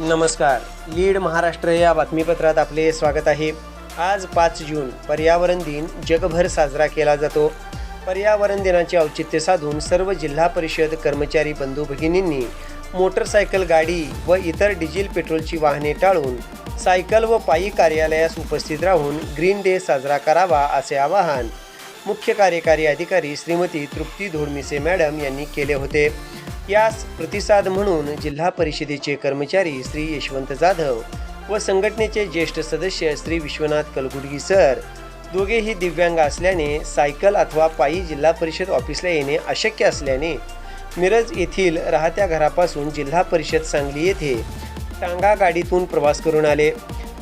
नमस्कार. लीड महाराष्ट्र या बातमीपत्रात आपले स्वागत आहे. आज पाच जून पर्यावरण दिन जगभर साजरा केला जातो. पर्यावरण दिनाचे औचित्य साधून सर्व जिल्हा परिषद कर्मचारी बंधू भगिनींनी मोटरसायकल गाडी व इतर डिझेल पेट्रोलची वाहने टाळून सायकल व पायी कार्यालयास उपस्थित राहून ग्रीन डे साजरा करावा असे आवाहन मुख्य कार्यकारी अधिकारी श्रीमती तृप्ती धोडमिसे मॅडम यांनी केले होते. यास प्रतिसाद म्हणून जिल्हा परिषदेचे कर्मचारी श्री यशवंत जाधव व संघटनेचे ज्येष्ठ सदस्य श्री विश्वनाथ कलगुडगी सर दोघेही दिव्यांग असल्याने सायकल अथवा पायी जिल्हा परिषद ऑफिसला येणे अशक्य असल्याने मिरज येथील राहत्या घरापासून जिल्हा परिषद सांगली येथे टांगा गाडीतून प्रवास करून आले.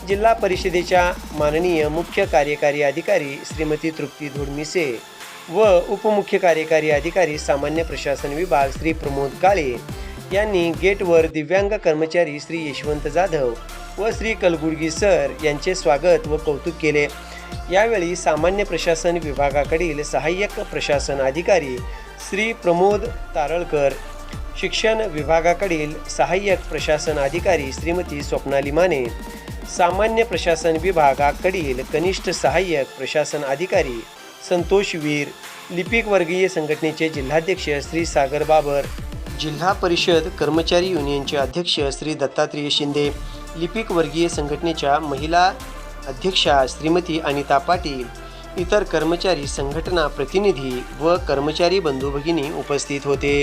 जिल्हा परिषदेच्या माननीय मुख्य कार्यकारी अधिकारी श्रीमती तृप्ती धोडमिसे व उपमुख्य कार्यकारी अधिकारी सामान्य प्रशासन विभाग श्री प्रमोद काळे यांनी गेटवर दिव्यांग कर्मचारी श्री यशवंत जाधव व श्री कलगुडगी सर यांचे स्वागत व कौतुक केले. यावेळी सामान्य प्रशासन विभागाकडील सहाय्यक प्रशासन अधिकारी श्री प्रमोद तारळकर शिक्षण विभागाकडील सहाय्यक प्रशासन अधिकारी श्रीमती स्वप्नाली माने सामान्य प्रशासन विभागाकडील कनिष्ठ सहाय्यक प्रशासन अधिकारी संतोष वीर लिपिक वर्गीय संघटनेचे जिल्हाध्यक्ष श्री सागर बाबर जिल्हा परिषद कर्मचारी युनियनचे अध्यक्ष श्री दत्तात्रेय शिंदे लिपिक वर्गीय संघटनेच्या महिला अध्यक्षा श्रीमती अनिता पाटील इतर कर्मचारी संघटना प्रतिनिधी व कर्मचारी बंधू भगिनी उपस्थित होते.